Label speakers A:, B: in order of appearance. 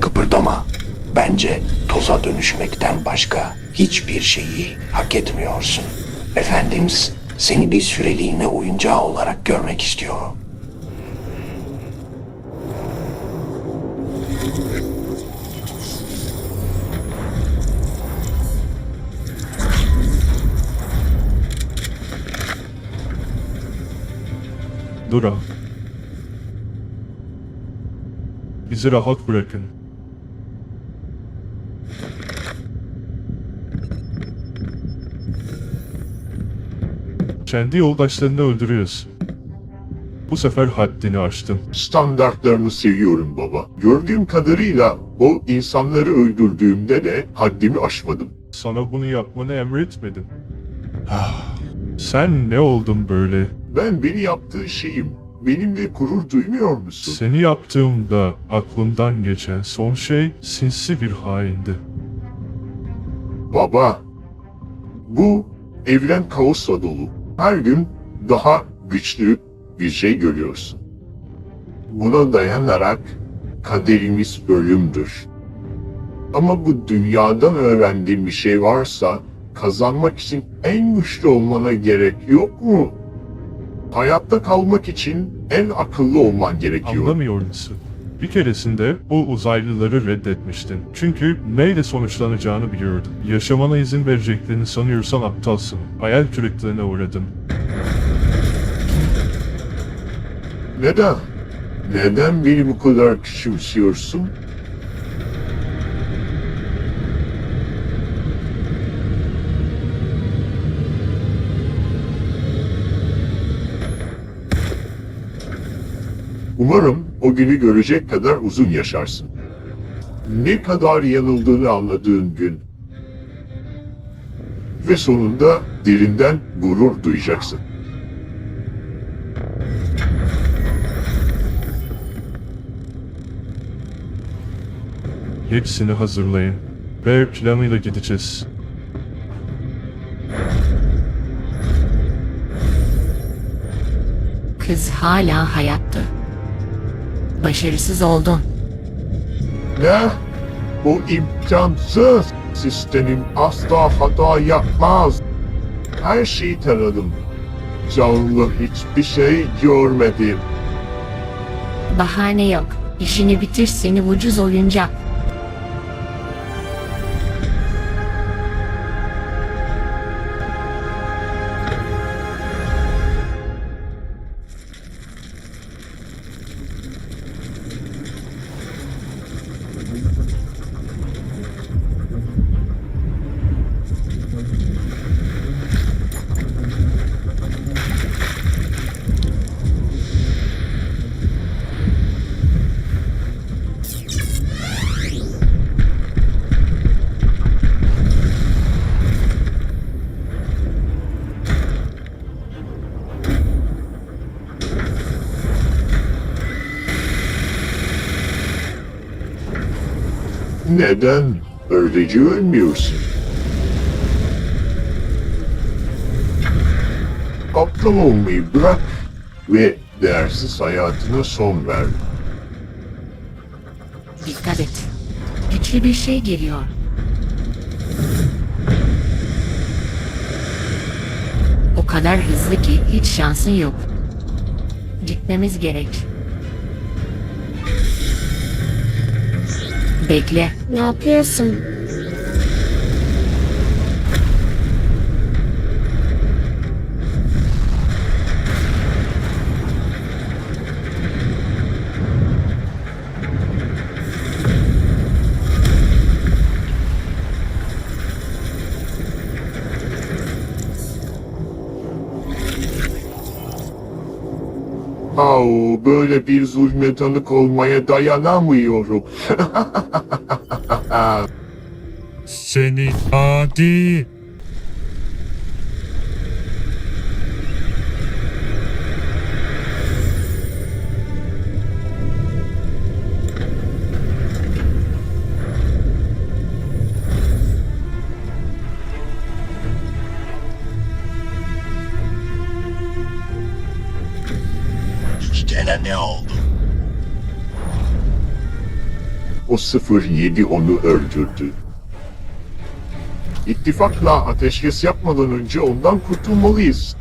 A: Kıpırdama. Bence toza dönüşmekten başka hiçbir şeyi hak etmiyorsun. Efendimiz seni bir süreliğine oyuncağı olarak görmek istiyor.
B: Dura. Bizi rahat bırakın. Kendi yoldaşlarını öldürüyorsun. Bu sefer haddini aştın.
C: Standartlarını seviyorum baba. Gördüğüm kadarıyla o insanları öldürdüğümde de haddimi aşmadım.
B: Sana bunu yapmanı emretmedim. Ah, Sen ne oldun böyle?
C: Ben beni yaptığı şeyim. Benimle gurur duymuyor musun?
B: Seni yaptığımda aklımdan geçen son şey sinsi bir haindi.
C: Baba, bu evren kaosla dolu. Her gün daha güçlü bir şey görüyorsun. Buna dayanarak kaderimiz ölümdür. Ama bu dünyadan öğrendiğim bir şey varsa kazanmak için en güçlü olmana gerek yok mu? Hayatta kalmak için en akıllı olman gerekiyor.
B: Anlamıyor musun? Bir keresinde bu uzaylıları reddetmiştin. Çünkü neyle sonuçlanacağını biliyordun. Yaşamana izin vereceklerini sanıyorsan aptalsın. Hayal kırıklığına uğradım.
C: Neden? Neden beni bu kadar küçümsüyorsun? Umarım o günü görecek kadar uzun yaşarsın. Ne kadar yanıldığını anladığın gün. Ve sonunda derinden gurur duyacaksın.
B: Hepsini hazırlayın. Ve planıyla gideceğiz.
D: Kız hala hayatta. Başarısız oldun.
C: Ne? Bu imkansız. Sistemin asla hata yapmaz. Her şeyi taradım. Canlı hiçbir şey görmedim.
D: Bahane yok. İşini bitir seni ucuz oyuncak.
C: Neden öylece ölmüyorsun? Aptal olmayı bırak ve değersiz hayatına son ver.
D: Dikkat et. Güçlü bir şey geliyor. O kadar hızlı ki hiç şansın yok. Gitmemiz gerek. Bekle.
E: Ne yapıyorsun?
C: Au, böyle bir zulme tanık olmaya dayanamıyorum.
B: Seni adi!
E: Ne oldu?
C: O 07 onu öldürdü. İttifakla ateşkes yapmadan önce ondan kurtulmalıyız.